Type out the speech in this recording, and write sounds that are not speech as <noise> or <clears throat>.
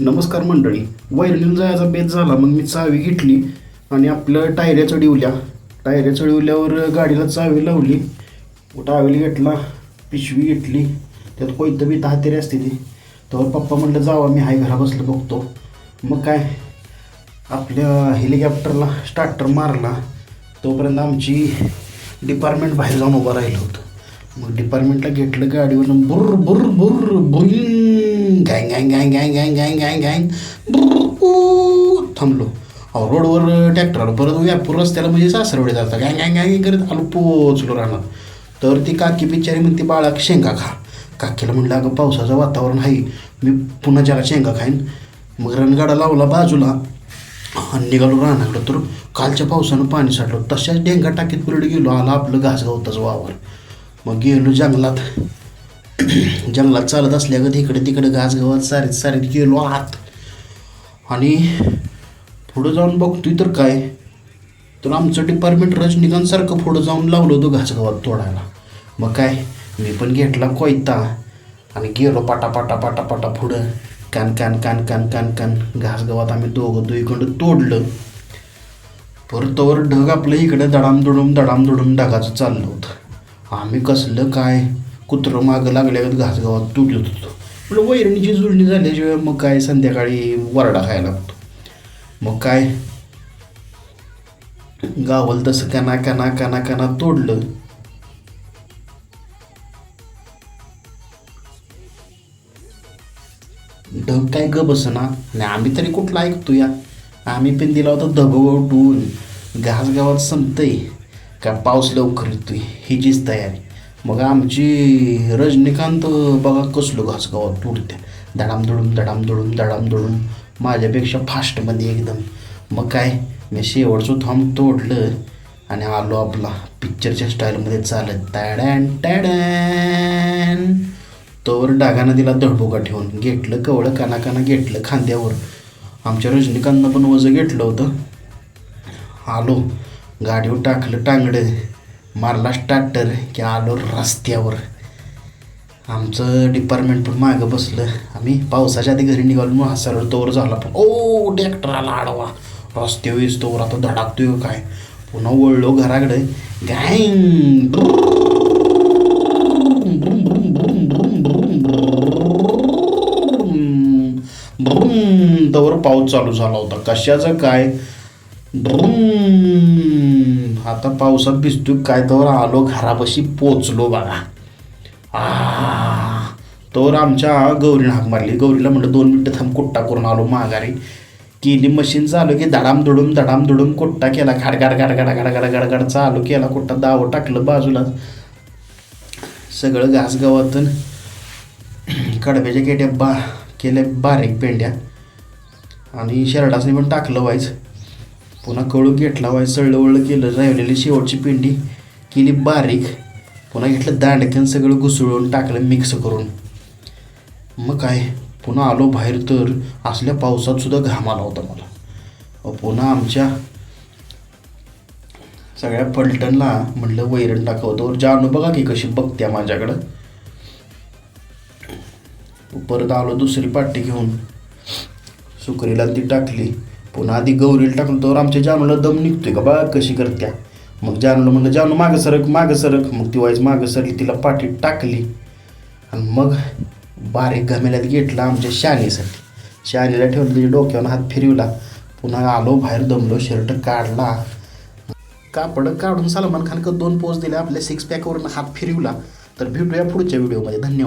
नमस्कार मंडळी. वैरणीला जायचा बेत झाला. मग मी चावी घेतली आणि आपलं टायऱ्या चढवल्या. टायऱ्या चढवल्यावर गाडीला चावी लावली. टावेल घेतला पिशवी घेतली. त्यात कोयतं बी हातेरी असते ती. तेव्हा पप्पा म्हटलं जावा मी हाय घरा बसलं बघतो. मग काय आपल्या हेलिकॉप्टरला स्टार्टर मारला. तोपर्यंत आमची डिपार्टमेंट बाहेर जाऊन उभं राहिलं होतं. मग डिपार्टमेंटला घेतलं गाडीवरून बुर बुर बुर बुईंग गँग गँग गँग गँग गँग गँग गँग गँग थांबलो अहो रोडवर ट्रॅक्टर आलो परत व्यापूर रस्त्याला म्हणजे सासरवडे जातात. गँग गँग गँग करत आलो पोचलो राहणार तर ती काकी बिचारी म्हणते बाळा शेंगा खा. काकीला म्हणलं अगं पावसाचं वातावरण आहे. मी पुन्हा ज्याला शेंगा खाईन. मग रणगाडा लावला बाजूला आणि निघालो राहण्याकडं तर कालच्या पावसानं पाणी साठलं. तशाच डेंगा टाकीत पुरडे गेलो. आला आपलं घास गवताचं वावर. मग गेलो जंगलात. <clears throat> जंगलात चालत असल्यागत इकडे तिकडे घास गवत सारीत सारीत गेलो आत. आणि पुढं जाऊन बघतोय तर काय? तर आमचं डिपार्टमेंट रजनीकांतसारखं पुढं जाऊन लावलं होतं घास गवत तोडायला. मग काय? मी पण घेतला कोयता. आणि गेलो पाटापाटा पाटापाटा पुढं. कान कान कान कान कान कान घास गवत आम्ही दोघं दुईकडं तोडलं. परतवर ढग आपलं इकडं दडाम दुडूम दडाम दुडूम ढगाचं चाललं होतं. आम्ही कसलं काय? कुत्रं मागं लागल्यागत घासगावात गवत तुटत होतो म्हणजे वैरणीची जुळणी झाल्याशिवाय मग काय संध्याकाळी वरडा खायला लागतो. मग काय? गावल तसं कना कना कना कना तोडलं. ढग काय ग बसना आणि आम्ही तरी कुठला ऐकतो या आम्ही पण दिला होता धबवटून घास गावात संपतंय. का पाऊस लवकर येतोय. हीचीच तयारी. मग आमची रजनीकांत बघा कसलो घासगावात गावात तुडत्या दडाम दुडूम दडाम दुडूम दडाम दुडूम माझ्यापेक्षा फास्टमध्ये एकदम. मग काय मी शेवटचं थांब तोडलं आणि आलो आपला पिक्चरच्या स्टाईलमध्ये चालत. टॅडॅन टॅडॅन तोवर डागानं दिला दडबोका ठेवून घेतलं कवळं काना काना घेतलं खांद्यावर. आमच्या रजनीकांतनं पण वजं घेतलं होतं. आलो गाडीवर टाकलं टांगडं. मारला स्टार्टर की आलो रस्त्यावर आमचं डिपार्टमेंट पण मागं बसलं आम्ही पावसाच्या आधी घरी निघालो मग हसायला तोवर झाला पण ओ ट्रॅक्टर आला आडवा रस्त्यावर येस तोवर आता धडाकतोय काय पुन्हा वळलो घराकडे गँग तवर पाऊस चालू झाला होता कशाचं काय आता पावसात भिजतो काय तर आलो घरापाशी पोचलो बघा. आ तवर आमच्या गौरीनं हाक मारली. गौरीला म्हटलं दोन मिनटं थांब कुट्टा करून आलो माघारी. केली मशीन चालू की धडाम दुडूम धडाम दुडूम कुट्टा केला. खाडगाड गाडगाड गाडगाड गाडगाड चालू केला. कुट्टा दावं टाकलं बाजूला. सगळं घास गवतून कडब्याच्या केट्या बा केल्या बारीक पेंड्या. आणि शर्टासनी पण टाकलं व्हायचं पुन्हा कळू घेतला व्हायचं सळलं केलं राहिलेली शेवटची पेंडी केली बारीक. पुन्हा घेतलं दांडक्यान सगळं घुसळून टाकलं मिक्स करून. मग काय? पुन्हा आलो बाहेर तर असल्या पावसात सुद्धा घाम आला होता मला. अहो, पुन्हा आमच्या सगळ्या पलटणला म्हटलं वैरण टाकवतो जानू बघा की कशी बघत्या माझ्याकडं. परत आलो दुसरी पाटी घेऊन. सुकरीला ती टाकली. पुन्हा आधी गौरीला टाकलं तर आमच्या जानूला दम निघतोय का बा कशी करत्या? मग जानूला म्हणलं जानू मागं सरक मागं सरक. मग ती वाईज मागं सरली तिला पाठीत टाकली. आणि मग बारीक घमेल्यात घेतला आमच्या शानेसाठी शानीला ठेवलं तिच्या डोक्यावर हात फिरवला. पुन्हा आलो बाहेर दमलो शर्ट काढला. कापड काढून सलमान खानकर दोन पोच दिले आपल्या सिक्स पॅकवरून हात फिरवला. तर भेटूया पुढच्या व्हिडिओमध्ये धन्यवाद.